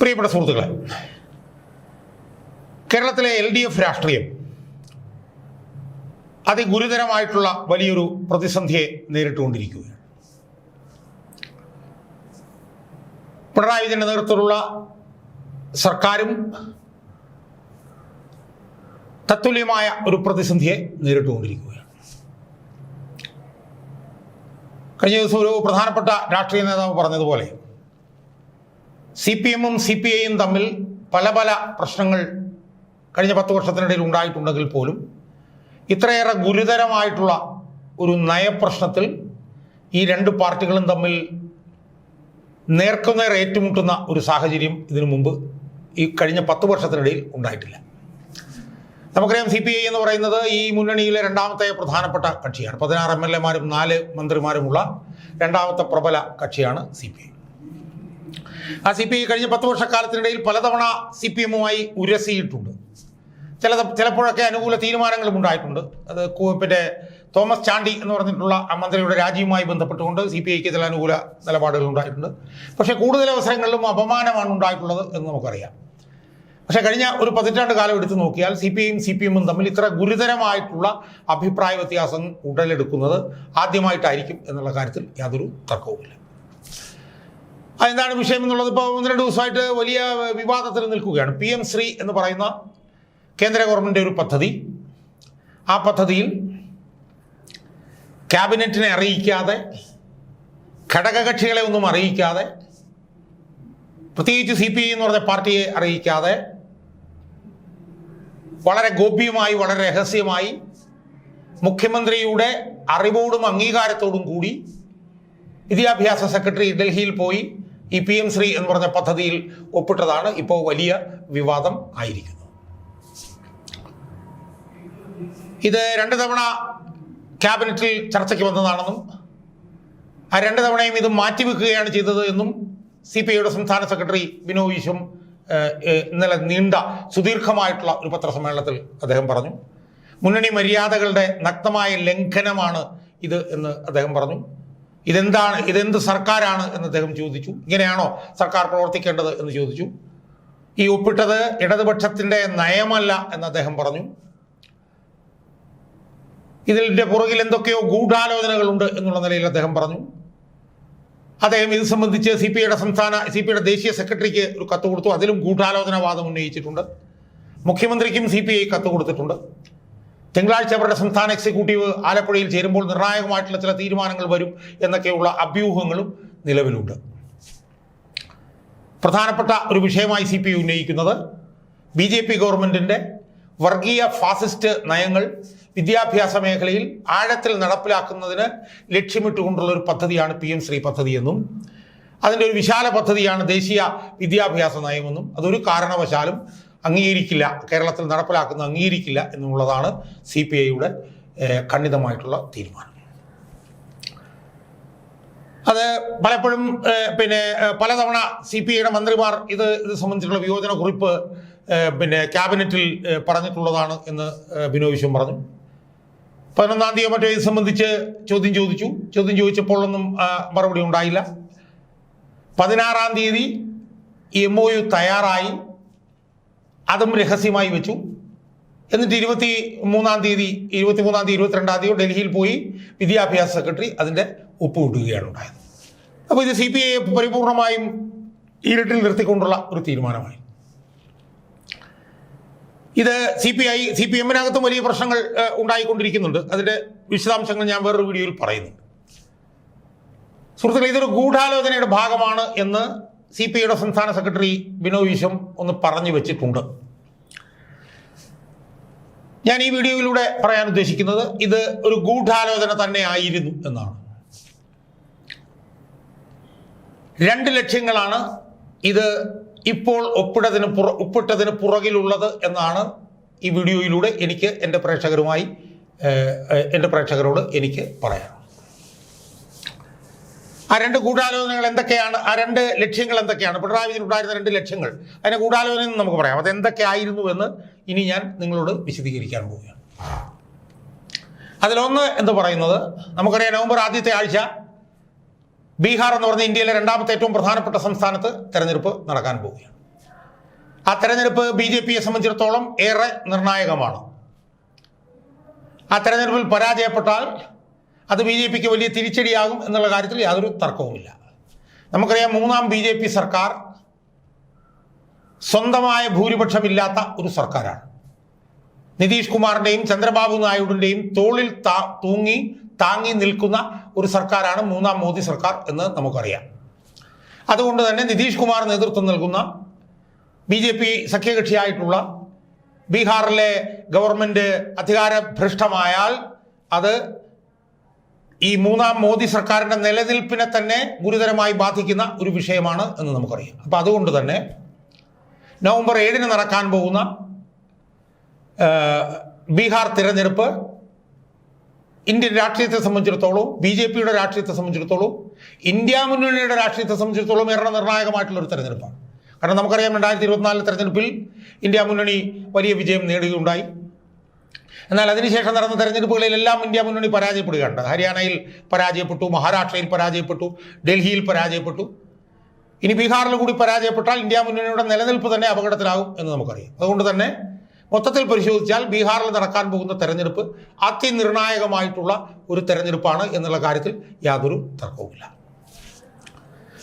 പ്രിയപ്പെട്ട സുഹൃത്തുക്കളെ കേരളത്തിലെ എൽ ഡി എഫ് രാഷ്ട്രീയം അതിഗുരുതരമായിട്ടുള്ള വലിയൊരു പ്രതിസന്ധിയെ നേരിട്ടുകൊണ്ടിരിക്കുകയാണ്. പിണറായി വിജയന്റെ നേതൃത്വത്തിലുള്ള സർക്കാരും തത്തുല്യമായ ഒരു പ്രതിസന്ധിയെ നേരിട്ടുകൊണ്ടിരിക്കുകയാണ്. കഴിഞ്ഞ ദിവസം ഒരു പ്രധാനപ്പെട്ട രാഷ്ട്രീയ നേതാവ് പറഞ്ഞതുപോലെ സി പി എമ്മും സി പി ഐയും തമ്മിൽ പല പല പ്രശ്നങ്ങൾ കഴിഞ്ഞ പത്ത് വർഷത്തിനിടയിൽ ഉണ്ടായിട്ടുണ്ടെങ്കിൽ പോലും ഇത്രയേറെ ഗുരുതരമായിട്ടുള്ള ഒരു നയപ്രശ്നത്തിൽ ഈ രണ്ട് പാർട്ടികളും തമ്മിൽ നേർക്കുനേർ ഏറ്റുമുട്ടുന്ന ഒരു സാഹചര്യം ഇതിനു മുമ്പ് ഈ കഴിഞ്ഞ പത്ത് വർഷത്തിനിടയിൽ ഉണ്ടായിട്ടില്ല. നമുക്കറിയാം സി പി ഐ എന്ന് പറയുന്നത് ഈ മുന്നണിയിലെ രണ്ടാമത്തെ പ്രധാനപ്പെട്ട കക്ഷിയാണ്. പതിനാറ് എം എൽ എമാരും നാല് മന്ത്രിമാരുമുള്ള രണ്ടാമത്തെ പ്രബല കക്ഷിയാണ് സി പി ഐ ആ സി പി ഐ കഴിഞ്ഞ പത്ത് വർഷക്കാലത്തിനിടയിൽ പലതവണ സി പി എമ്മുമായി ഉരസിയിട്ടുണ്ട്. ചില ചിലപ്പോഴൊക്കെ അനുകൂല തീരുമാനങ്ങളും ഉണ്ടായിട്ടുണ്ട്. അത് പിന്നെ തോമസ് ചാണ്ടി എന്ന് പറഞ്ഞിട്ടുള്ള ആ മന്ത്രിയുടെ രാജിയുമായി ബന്ധപ്പെട്ടുകൊണ്ട് സി പി ഐക്ക് ചില അനുകൂല നിലപാടുകൾ ഉണ്ടായിട്ടുണ്ട്. പക്ഷേ കൂടുതൽ അവസരങ്ങളിലും അപമാനമാണ് ഉണ്ടായിട്ടുള്ളത് എന്ന് നമുക്കറിയാം. പക്ഷേ കഴിഞ്ഞ ഒരു പതിറ്റാണ്ട് കാലം എടുത്തു നോക്കിയാൽ സി പി ഐയും സി പി എമ്മും തമ്മിൽ ഇത്ര ഗുരുതരമായിട്ടുള്ള അഭിപ്രായ വ്യത്യാസം ഉടലെടുക്കുന്നത് ആദ്യമായിട്ടായിരിക്കും എന്നുള്ള കാര്യത്തിൽ യാതൊരു തർക്കവുമില്ല. അതെന്താണ് വിഷയം എന്നുള്ളത് ഇപ്പോൾ ഒന്ന് രണ്ട് ദിവസമായിട്ട് വലിയ വിവാദത്തിൽ നിൽക്കുകയാണ്. പി എം ശ്രീ എന്ന് പറയുന്ന കേന്ദ്ര ഗവൺമെന്റ് ഒരു പദ്ധതി. ആ പദ്ധതിയിൽ ക്യാബിനറ്റിനെ അറിയിക്കാതെ ഘടകകക്ഷികളെ ഒന്നും അറിയിക്കാതെ പ്രത്യേകിച്ച് സി പി ഐ എന്ന് പറഞ്ഞ പാർട്ടിയെ അറിയിക്കാതെ വളരെ ഗോപ്യമായി വളരെ രഹസ്യമായി മുഖ്യമന്ത്രിയുടെ അറിവോടും അംഗീകാരത്തോടും കൂടി വിദ്യാഭ്യാസ സെക്രട്ടറി ഡൽഹിയിൽ പോയി ഈ പി എം ശ്രീ എന്ന് പറഞ്ഞ പദ്ധതിയിൽ ഒപ്പിട്ടതാണ് ഇപ്പോൾ വലിയ വിവാദം ആയിരിക്കുന്നത് ഇത് രണ്ട് തവണ ക്യാബിനറ്റിൽ ചർച്ചയ്ക്ക് വന്നതാണെന്നും ആ രണ്ട് തവണയും ഇത് മാറ്റിവെക്കുകയാണ് ചെയ്തത് എന്നും സി പി ഐയുടെ സംസ്ഥാന സെക്രട്ടറി ബിനോ വിശ്വം ഇന്നലെ നീണ്ട സുദീർഘമായിട്ടുള്ള ഒരു പത്രസമ്മേളനത്തിൽ അദ്ദേഹം പറഞ്ഞു. മുന്നണി മര്യാദകളുടെ നഗ്നമായ ലംഘനമാണ് ഇത് എന്ന് അദ്ദേഹം പറഞ്ഞു. ഇതെന്താണ് ഇതെന്ത് സർക്കാരാണ് എന്ന് അദ്ദേഹം ചോദിച്ചു. ഇങ്ങനെയാണോ സർക്കാർ പ്രവർത്തിക്കേണ്ടത് എന്ന് ചോദിച്ചു. ഈ ഒപ്പിട്ടത് ഇടതുപക്ഷത്തിന്റെ നയമല്ല എന്ന് അദ്ദേഹം പറഞ്ഞു. ഇതിന്റെ പുറകിൽ എന്തൊക്കെയോ ഗൂഢാലോചനകളുണ്ട് എന്നുള്ള നിലയിൽ അദ്ദേഹം പറഞ്ഞു. അദ്ദേഹം ഇത് സംബന്ധിച്ച് സി പി ഐയുടെ സംസ്ഥാന സി പി ഐയുടെ ദേശീയ സെക്രട്ടറിക്ക് ഒരു കത്ത് കൊടുത്തു. അതിലും ഗൂഢാലോചനാവാദം ഉന്നയിച്ചിട്ടുണ്ട്. മുഖ്യമന്ത്രിക്കും സി പി ഐ കത്ത് കൊടുത്തിട്ടുണ്ട്. തിങ്കളാഴ്ച അവരുടെ സംസ്ഥാന എക്സിക്യൂട്ടീവ് ആലപ്പുഴയിൽ ചേരുമ്പോൾ നിർണായകമായിട്ടുള്ള ചില തീരുമാനങ്ങൾ വരും എന്നൊക്കെയുള്ള അഭ്യൂഹങ്ങളും നിലവിലുണ്ട്. പ്രധാനപ്പെട്ട ഒരു വിഷയമായി സി പി ഉന്നയിക്കുന്നത് ബി ജെ പി ഗവൺമെന്റിന്റെ വർഗീയ ഫാസിസ്റ്റ് നയങ്ങൾ വിദ്യാഭ്യാസ മേഖലയിൽ ആഴത്തിൽ നടപ്പിലാക്കുന്നതിന് ലക്ഷ്യമിട്ടുകൊണ്ടുള്ള ഒരു പദ്ധതിയാണ് പി എം ശ്രീ പദ്ധതി എന്നും അതിന്റെ ഒരു വിശാല പദ്ധതിയാണ് ദേശീയ വിദ്യാഭ്യാസ നയമെന്നും അതൊരു കാരണവശാലും അംഗീകരിക്കില്ല കേരളത്തിൽ നടപ്പിലാക്കുന്ന അംഗീകരിക്കില്ല എന്നുള്ളതാണ് സി പി ഐയുടെ ഖണ്ഡിതമായിട്ടുള്ള തീരുമാനം. അത് പലപ്പോഴും പിന്നെ പലതവണ സി പി ഐയുടെ മന്ത്രിമാർ ഇത് ഇത് സംബന്ധിച്ചുള്ള വിയോജന കുറിപ്പ് പിന്നെ ക്യാബിനറ്റിൽ പറഞ്ഞിട്ടുള്ളതാണ് എന്ന് ബിനോ വിശ്വം പറഞ്ഞു. പതിനൊന്നാം തീയതി മറ്റേ ഇത് സംബന്ധിച്ച് ചോദ്യം ചോദിച്ചു. ചോദ്യം ചോദിച്ചപ്പോഴൊന്നും മറുപടി ഉണ്ടായില്ല. പതിനാറാം തീയതി എം ഒ യു തയ്യാറായി. അതും രഹസ്യമായി വെച്ചു. എന്നിട്ട് ഇരുപത്തി മൂന്നാം തീയതി ഇരുപത്തി മൂന്നാം തീയതി ഇരുപത്തിരണ്ടാം തീയതി ഡൽഹിയിൽ പോയി വിദ്യാഭ്യാസ സെക്രട്ടറി അതിന്റെ ഒപ്പ് വിടുകയാണ് ഉണ്ടായത്. അപ്പോൾ ഇത് സി പി ഐ പരിപൂർണമായും ഇരുട്ടിൽ നിർത്തിക്കൊണ്ടുള്ള ഒരു തീരുമാനമായി. ഇത് C P I C P എമ്മിനകത്തും വലിയ പ്രശ്നങ്ങൾ ഉണ്ടായിക്കൊണ്ടിരിക്കുന്നുണ്ട്. അതിന്റെ വിശദാംശങ്ങൾ ഞാൻ വേറൊരു വീഡിയോയിൽ പറയുന്നുണ്ട്. സുഹൃത്തുക്കളെ ഇതൊരു ഗൂഢാലോചനയുടെ ഭാഗമാണ് എന്ന് സി പി ഐയുടെ സംസ്ഥാന സെക്രട്ടറി ബിനോ വിശ്വം ഒന്ന് പറഞ്ഞു വെച്ചിട്ടുണ്ട്. ഞാൻ ഈ വീഡിയോയിലൂടെ പറയാൻ ഉദ്ദേശിക്കുന്നത് ഇത് ഒരു ഗൂഢാലോചന തന്നെ ആയിരുന്നു എന്നാണ്. രണ്ട് ലക്ഷ്യങ്ങളാണ് ഇത് ഇപ്പോൾ ഒപ്പിടതിന് പുറ ഒപ്പിട്ടതിന് പുറകിലുള്ളത് എന്നാണ് ഈ വീഡിയോയിലൂടെ എനിക്ക് എന്റെ പ്രേക്ഷകരുമായി എന്റെ പ്രേക്ഷകരോട് എനിക്ക് പറയാം ആ രണ്ട് ഗൂഢാലോചനകൾ എന്തൊക്കെയാണ്? ആ രണ്ട് ലക്ഷ്യങ്ങൾ എന്തൊക്കെയാണ്? പിണറായി വിജയൻ ഉണ്ടായിരുന്ന രണ്ട് ലക്ഷ്യങ്ങൾ. അതിനെ ഗൂഢാലോചന എന്ന് നമുക്ക് പറയാം. അത് എന്തൊക്കെയായിരുന്നു എന്ന് ഇനി ഞാൻ നിങ്ങളോട് വിശദീകരിക്കാൻ പോവുകയാണ്. അതിലൊന്ന് എന്ന് പറയുന്നത് നമുക്കറിയാം നവംബർ ആദ്യത്തെ ആഴ്ച ബീഹാർ എന്ന് പറഞ്ഞ ഇന്ത്യയിലെ രണ്ടാമത്തെ ഏറ്റവും പ്രധാനപ്പെട്ട സംസ്ഥാനത്ത് തെരഞ്ഞെടുപ്പ് നടക്കാൻ പോവുകയാണ്. ആ തെരഞ്ഞെടുപ്പ് ബി ജെ പിയെ സംബന്ധിച്ചിടത്തോളം ഏറെ നിർണായകമാണ്. ആ തെരഞ്ഞെടുപ്പിൽ പരാജയപ്പെട്ടാൽ അത് ബി ജെ പിക്ക് വലിയ തിരിച്ചടിയാകും എന്നുള്ള കാര്യത്തിൽ യാതൊരു തർക്കവുമില്ല. നമുക്കറിയാം മൂന്നാം ബി ജെ പി സർക്കാർ സ്വന്തമായ ഭൂരിപക്ഷമില്ലാത്ത ഒരു സർക്കാരാണ്. നിതീഷ് കുമാറിന്റെയും ചന്ദ്രബാബു നായിഡുവിന്റെയും തോളിൽ താ തൂങ്ങി താങ്ങി നിൽക്കുന്ന ഒരു സർക്കാരാണ് മൂന്നാം മോദി സർക്കാർ എന്ന് നമുക്കറിയാം. അതുകൊണ്ട് തന്നെ നിതീഷ് കുമാർ നേതൃത്വം നൽകുന്ന ബി ജെ പി സഖ്യകക്ഷിയായിട്ടുള്ള ബീഹാറിലെ ഗവൺമെന്റ് അധികാരഭ്രഷ്ടമായാൽ അത് ഈ മൂന്നാം മോദി സർക്കാരിന്റെ നിലനിൽപ്പിനെ തന്നെ ഗുരുതരമായി ബാധിക്കുന്ന ഒരു വിഷയമാണ് എന്ന് നമുക്കറിയാം. അപ്പോൾ അതുകൊണ്ട് തന്നെ നവംബർ ഏഴിന് നടക്കാൻ പോകുന്ന ബീഹാർ തിരഞ്ഞെടുപ്പ് ഇന്ത്യൻ രാഷ്ട്രീയത്തെ സംബന്ധിച്ചിടത്തോളം ബി ജെ പിയുടെ രാഷ്ട്രീയത്തെ സംബന്ധിച്ചിടത്തോളം ഇന്ത്യ മുന്നണിയുടെ രാഷ്ട്രീയത്തെ സംബന്ധിച്ചിടത്തോളം ഏറെ നിർണായകമായിട്ടുള്ള ഒരു തെരഞ്ഞെടുപ്പാണ്. കാരണം നമുക്കറിയാം രണ്ടായിരത്തി ഇരുപത്തിനാലിലെ തെരഞ്ഞെടുപ്പിൽ ഇന്ത്യ മുന്നണി വലിയ വിജയം നേടുകയുണ്ടായി എന്നാൽ അതിനുശേഷം നടന്ന തെരഞ്ഞെടുപ്പുകളിലെല്ലാം ഇന്ത്യ മുന്നണി പരാജയപ്പെടുകയുണ്ട് ഹരിയാനയിൽ പരാജയപ്പെട്ടു മഹാരാഷ്ട്രയിൽ പരാജയപ്പെട്ടു ഡൽഹിയിൽ പരാജയപ്പെട്ടു. ഇനി ബീഹാറിൽ കൂടി പരാജയപ്പെട്ടാൽ ഇന്ത്യ മുന്നണിയുടെ നിലനിൽപ്പ് തന്നെ അപകടത്തിലാകും എന്ന് നമുക്കറിയാം. അതുകൊണ്ട് തന്നെ മൊത്തത്തിൽ പരിശോധിച്ചാൽ ബീഹാറിൽ നടക്കാൻ പോകുന്ന തെരഞ്ഞെടുപ്പ് അതിനിർണായകമായിട്ടുള്ള ഒരു തെരഞ്ഞെടുപ്പാണ് എന്നുള്ള കാര്യത്തിൽ യാതൊരു തർക്കവുമില്ല.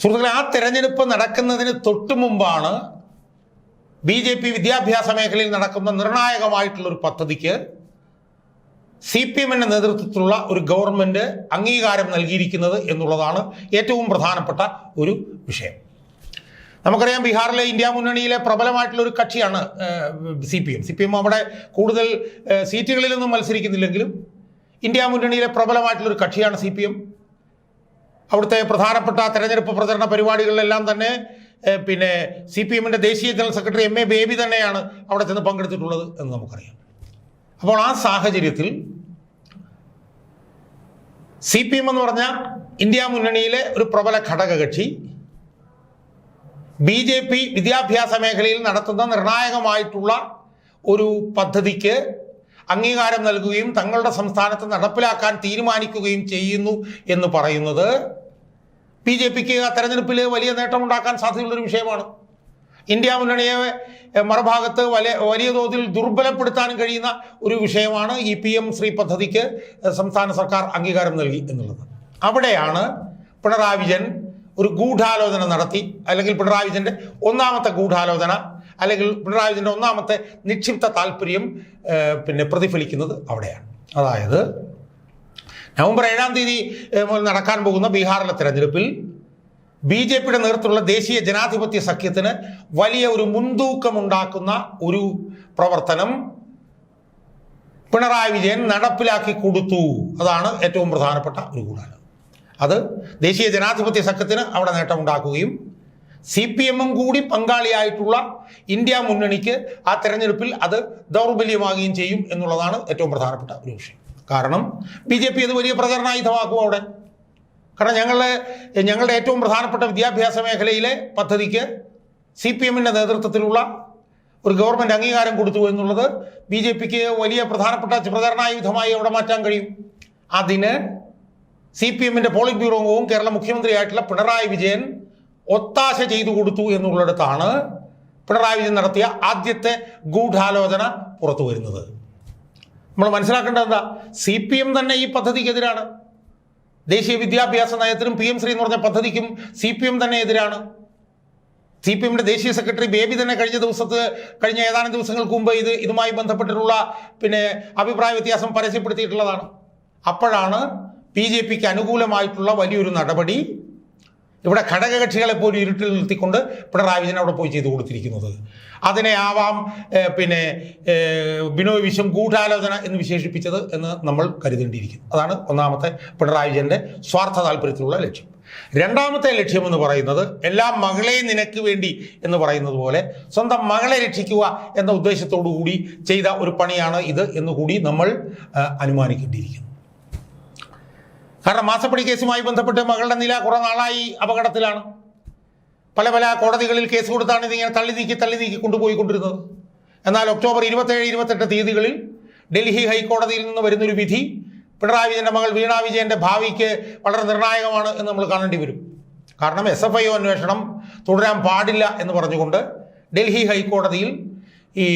സുഹൃത്തുക്കളെ ആ തെരഞ്ഞെടുപ്പ് നടക്കുന്നതിന് തൊട്ടു മുമ്പാണ് ബി ജെ പി വിദ്യാഭ്യാസ മേഖലയിൽ നടക്കുന്ന നിർണായകമായിട്ടുള്ളൊരു പദ്ധതിക്ക് സി പി എമ്മിന്റെ നേതൃത്വത്തിലുള്ള ഒരു ഗവൺമെന്റ് അംഗീകാരം നൽകിയിരിക്കുന്നത് എന്നുള്ളതാണ് ഏറ്റവും പ്രധാനപ്പെട്ട ഒരു വിഷയം. നമുക്കറിയാം ബീഹാറിലെ ഇന്ത്യ മുന്നണിയിലെ പ്രബലമായിട്ടുള്ള ഒരു കക്ഷിയാണ് C P M. C P M അവിടെ കൂടുതൽ സീറ്റുകളിലൊന്നും മത്സരിക്കുന്നില്ലെങ്കിലും ഇന്ത്യ മുന്നണിയിലെ പ്രബലമായിട്ടുള്ള ഒരു കക്ഷിയാണ് സി പി എം. അവിടുത്തെ പ്രധാനപ്പെട്ട തെരഞ്ഞെടുപ്പ് പ്രചരണ പരിപാടികളിലെല്ലാം തന്നെ പിന്നെ സി പി എമ്മിന്റെ ദേശീയ general secretary M A Baby തന്നെയാണ് അവിടെ ചെന്ന് പങ്കെടുത്തിട്ടുള്ളത് എന്ന് നമുക്കറിയാം. അപ്പോൾ ആ സാഹചര്യത്തിൽ സി പി എം എന്ന് പറഞ്ഞ ഇന്ത്യ മുന്നണിയിലെ ഒരു പ്രബല ഘടകകക്ഷി ബി ജെ പി വിദ്യാഭ്യാസ മേഖലയിൽ നടത്തുന്ന നിർണായകമായിട്ടുള്ള ഒരു പദ്ധതിക്ക് അംഗീകാരം നൽകുകയും തങ്ങളുടെ സംസ്ഥാനത്ത് നടപ്പിലാക്കാൻ തീരുമാനിക്കുകയും ചെയ്യുന്നു എന്ന് പറയുന്നത് ബി ജെ പിക്ക് ആ തെരഞ്ഞെടുപ്പിൽ വലിയ നേട്ടമുണ്ടാക്കാൻ സാധ്യതയുള്ളൊരു വിഷയമാണ്. ഇന്ത്യ മുന്നണിയെ മറുഭാഗത്ത് വലിയ വലിയ തോതിൽ ദുർബലപ്പെടുത്താനും കഴിയുന്ന ഒരു വിഷയമാണ് ഈ പി എം ശ്രീ പദ്ധതിക്ക് സംസ്ഥാന സർക്കാർ അംഗീകാരം നൽകി എന്നുള്ളത്. അവിടെയാണ് പിണറായി വിജയൻ ഒരു ഗൂഢാലോചന നടത്തി അല്ലെങ്കിൽ പിണറായി വിജയന്റെ ഒന്നാമത്തെ ഗൂഢാലോചന അല്ലെങ്കിൽ പിണറായി വിജയന്റെ ഒന്നാമത്തെ നിക്ഷിപ്ത താല്പര്യം പിന്നെ പ്രതിഫലിക്കുന്നത് അവിടെയാണ്. അതായത് നവംബർ ഏഴാം തീയതി നടക്കാൻ പോകുന്ന ബീഹാറിലെ തെരഞ്ഞെടുപ്പിൽ ബി ജെ പിയുടെ നേതൃത്വത്തിലുള്ള ദേശീയ ജനാധിപത്യ സഖ്യത്തിന് വലിയ ഒരു മുൻതൂക്കമുണ്ടാക്കുന്ന ഒരു പ്രവർത്തനം പിണറായി വിജയൻ നടപ്പിലാക്കി കൊടുത്തു. അതാണ് ഏറ്റവും പ്രധാനപ്പെട്ട ഒരു ഗുണാലം അത് ദേശീയ ജനാധിപത്യ സഖ്യത്തിന് അവിടെ നേട്ടമുണ്ടാക്കുകയും സി പി എമ്മും കൂടി പങ്കാളിയായിട്ടുള്ള ഇന്ത്യ മുന്നണിക്ക് ആ തെരഞ്ഞെടുപ്പിൽ അത് ദൗർബല്യമാകുകയും ചെയ്യും എന്നുള്ളതാണ് ഏറ്റവും പ്രധാനപ്പെട്ട ഒരു വിഷയം. കാരണം ബി ജെ പി അത് വലിയ പ്രചരണായുധമാക്കും അവിടെ. കാരണം ഞങ്ങൾ ഞങ്ങളുടെ ഏറ്റവും പ്രധാനപ്പെട്ട വിദ്യാഭ്യാസ മേഖലയിലെ പദ്ധതിക്ക് സി പി എമ്മിന്റെ നേതൃത്വത്തിലുള്ള ഒരു ഗവൺമെന്റ് അംഗീകാരം കൊടുത്തു എന്നുള്ളത് ബി ജെ പിക്ക് വലിയ പ്രധാനപ്പെട്ട പ്രചരണായുധമായി അവിടെ മാറ്റാൻ കഴിയും. അതിന് സി പി എമ്മിന്റെ പോളിറ്റ് ബ്യൂറോ അംഗവും കേരള മുഖ്യമന്ത്രിയായിട്ടുള്ള പിണറായി വിജയൻ ഒത്താശ ചെയ്തു കൊടുത്തു എന്നുള്ളിടത്താണ് പിണറായി വിജയൻ നടത്തിയ ആദ്യത്തെ ഗൂഢാലോചന പുറത്തു വരുന്നത്. നമ്മൾ മനസ്സിലാക്കേണ്ടത് എന്താ? സി പി എം തന്നെ ഈ പദ്ധതിക്കെതിരാണ്. ദേശീയ വിദ്യാഭ്യാസ നയത്തിനും പി എം ശ്രീ എന്ന് പറഞ്ഞ പദ്ധതിക്കും സി പി എം തന്നെ എതിരാണ്. സി പി എമ്മിന്റെ ദേശീയ സെക്രട്ടറി ബേബി തന്നെ കഴിഞ്ഞ ദിവസത്ത് കഴിഞ്ഞ ഏതാനും ദിവസങ്ങൾക്ക് മുമ്പ് ഇത് ഇതുമായി ബന്ധപ്പെട്ടിട്ടുള്ള പിന്നെ അഭിപ്രായ വ്യത്യാസം പരസ്യപ്പെടുത്തിയിട്ടുള്ളതാണ്. അപ്പോഴാണ് ബി ജെ പിക്ക് അനുകൂലമായിട്ടുള്ള വലിയൊരു നടപടി ഇവിടെ ഘടകകക്ഷികളെ പോലും ഇരുട്ടിൽ നിർത്തിക്കൊണ്ട് പിണറായി വിജയൻ അവിടെ പോയി ചെയ്തു കൊടുത്തിരിക്കുന്നത്. അതിനെ ആവാം പിന്നെ ബിനോയ് വിശ്വം ഗൂഢാലോചന എന്ന് വിശേഷിപ്പിച്ചത് എന്ന് നമ്മൾ കരുതേണ്ടിയിരിക്കുന്നു. അതാണ് ഒന്നാമത്തെ പിണറായി വിജയന്റെ സ്വാർത്ഥ താല്പര്യത്തിലുള്ള ലക്ഷ്യം. രണ്ടാമത്തെ ലക്ഷ്യം എന്ന് പറയുന്നത് എല്ലാ മകളെയും നിനക്ക് വേണ്ടി എന്ന് പറയുന്നത് പോലെ സ്വന്തം മകളെ രക്ഷിക്കുക എന്ന ഉദ്ദേശത്തോടു കൂടി ചെയ്ത ഒരു പണിയാണ് ഇത് എന്നുകൂടി നമ്മൾ അനുമാനിക്കേണ്ടിയിരിക്കുന്നു. കാരണം മാസപ്പടി കേസുമായി ബന്ധപ്പെട്ട് മകളുടെ നില കുറേ നാളായി അപകടത്തിലാണ്. പല പല കോടതികളിൽ കേസ് കൊടുത്താണ് ഇതിങ്ങനെ തള്ളി നീക്കി തള്ളി നീക്കി കൊണ്ടുപോയിക്കൊണ്ടിരുന്നത് എന്നാൽ ഒക്ടോബർ ഇരുപത്തേഴ് ഇരുപത്തെട്ട് തീയതികളിൽ ഡൽഹി ഹൈക്കോടതിയിൽ നിന്ന് വരുന്നൊരു വിധി പിണറായി വിജയന്റെ മകൾ വീണ വിജയന്റെ ഭാവിക്ക് വളരെ നിർണായകമാണ് എന്ന് നമ്മൾ കാണേണ്ടി വരും. കാരണം എസ് എഫ് ഐ ഒ അന്വേഷണം തുടരാൻ പാടില്ല എന്ന് പറഞ്ഞുകൊണ്ട് ഡൽഹി ഹൈക്കോടതിയിൽ ഈ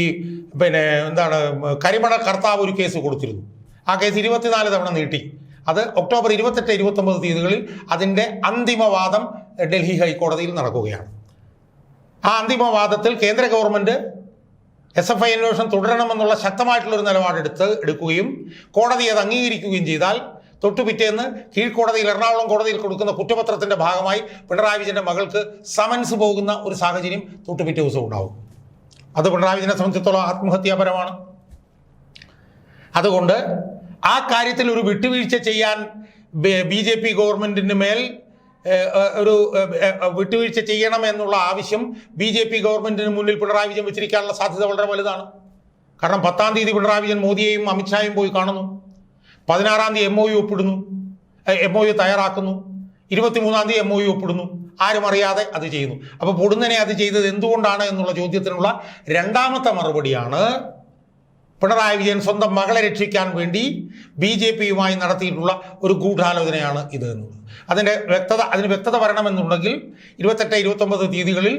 പിന്നെ എന്താണ് കരിമണ കർത്താവ് ഒരു കേസ് കൊടുത്തിരുന്നു. ആ കേസ് ഇരുപത്തിനാല് തവണ നീട്ടി. അത് ഒക്ടോബർ ഇരുപത്തെട്ട് ഇരുപത്തൊമ്പത് തീയതികളിൽ അതിന്റെ അന്തിമവാദം ഡൽഹി ഹൈക്കോടതിയിൽ നടക്കുകയാണ്. ആ അന്തിമവാദത്തിൽ കേന്ദ്ര ഗവൺമെന്റ് എസ് എഫ് ഐ അന്വേഷണം തുടരണമെന്നുള്ള ശക്തമായിട്ടുള്ളൊരു നിലപാടെടുത്ത് എടുക്കുകയും കോടതി അത് അംഗീകരിക്കുകയും ചെയ്താൽ തൊട്ടുപിറ്റേന്ന് കീഴ്ക്കോടതിയിൽ എറണാകുളം കോടതിയിൽ കൊടുക്കുന്ന കുറ്റപത്രത്തിന്റെ ഭാഗമായി പിണറായി വിജയന്റെ മകൾക്ക് സമൻസ് പോകുന്ന ഒരു സാഹചര്യം തൊട്ടു പിറ്റേ ദിവസം ഉണ്ടാവും. അത് പിണറായി വിജയനെ സംബന്ധിച്ചിടത്തോളം ആത്മഹത്യാപരമാണ്. അതുകൊണ്ട് ആ കാര്യത്തിൽ ഒരു വിട്ടുവീഴ്ച ചെയ്യാൻ ബി ജെ പി ഗവൺമെന്റിന് മേൽ ഒരു വിട്ടുവീഴ്ച ചെയ്യണം എന്നുള്ള ആവശ്യം ബി ജെ പി ഗവൺമെന്റിന് മുന്നിൽ പിണറായി വിജയൻ വെച്ചിരിക്കാനുള്ള സാധ്യത വളരെ വലുതാണ്. കാരണം പത്താം തീയതി പിണറായി വിജയൻ മോദിയെയും അമിത്ഷായും പോയി കാണുന്നു. പതിനാറാം തീയതി എം ഒ യു ഒപ്പിടുന്നു. എം ഒ യു തയ്യാറാക്കുന്നു. ഇരുപത്തിമൂന്നാം തീയതി എം ഒ യു ഒപ്പിടുന്നു. ആരും അറിയാതെ അത് ചെയ്യുന്നു. അപ്പോൾ പൊടുന്നനെ അത് ചെയ്തത് എന്തുകൊണ്ടാണ് എന്നുള്ള ചോദ്യത്തിനുള്ള രണ്ടാമത്തെ മറുപടിയാണ് പിണറായി വിജയൻ സ്വന്തം മകളെ രക്ഷിക്കാൻ വേണ്ടി ബി ജെ പിയുമായി നടത്തിയിട്ടുള്ള ഒരു ഗൂഢാലോചനയാണ് ഇത് എന്നുള്ളത്. അതിന്റെ വ്യക്തത അതിന് വ്യക്തത വരണമെന്നുണ്ടെങ്കിൽ ഇരുപത്തെട്ട് ഇരുപത്തൊമ്പത് തീയതികളിൽ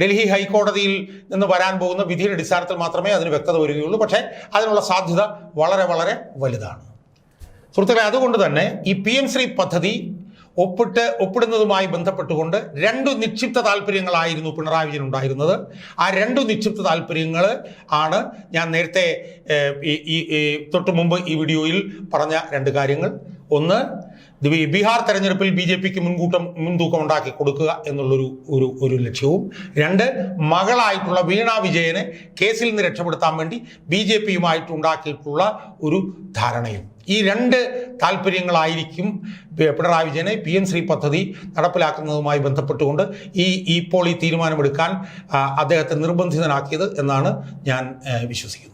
ഡൽഹി ഹൈക്കോടതിയിൽ നിന്ന് വരാൻ പോകുന്ന വിധിയുടെ അടിസ്ഥാനത്തിൽ മാത്രമേ അതിന് വ്യക്തത വരികയുള്ളൂ. പക്ഷേ അതിനുള്ള സാധ്യത വളരെ വളരെ വലുതാണ്. സുഹൃത്തുക്കളെ അതുകൊണ്ട് തന്നെ ഈ പി എം ശ്രീ പദ്ധതി ഒപ്പിട്ട് ഒപ്പിടുന്നതുമായി ബന്ധപ്പെട്ടുകൊണ്ട് രണ്ടു നിക്ഷിപ്ത താല്പര്യങ്ങളായിരുന്നു പിണറായി വിജയൻ ഉണ്ടായിരുന്നത്. ആ രണ്ടു നിക്ഷിപ്ത താല്പര്യങ്ങൾ ആണ് ഞാൻ നേരത്തെ ഈ തൊട്ട് മുമ്പ് ഈ വീഡിയോയിൽ പറഞ്ഞ രണ്ട് കാര്യങ്ങൾ. ഒന്ന് ബീഹാർ തെരഞ്ഞെടുപ്പിൽ ബി ജെ പിക്ക് മുൻകൂട്ടം മുൻതൂക്കം ഉണ്ടാക്കി കൊടുക്കുക എന്നുള്ളൊരു ഒരു ഒരു ലക്ഷ്യവും. രണ്ട് മകളായിട്ടുള്ള വീണ വിജയനെ കേസിൽ നിന്ന് രക്ഷപ്പെടുത്താൻ വേണ്ടി ബി ജെ പിയുമായിട്ടുണ്ടാക്കിയിട്ടുള്ള ഒരു ധാരണയും. ഈ രണ്ട് താല്പര്യങ്ങളായിരിക്കും പിണറായി വിജയനെ പി എം ശ്രീ പദ്ധതി നടപ്പിലാക്കുന്നതുമായി ബന്ധപ്പെട്ടുകൊണ്ട് ഈ ഇപ്പോൾ ഈ തീരുമാനമെടുക്കാൻ അദ്ദേഹത്തെ നിർബന്ധിതനാക്കിയത് എന്നാണ് ഞാൻ വിശ്വസിക്കുന്നത്.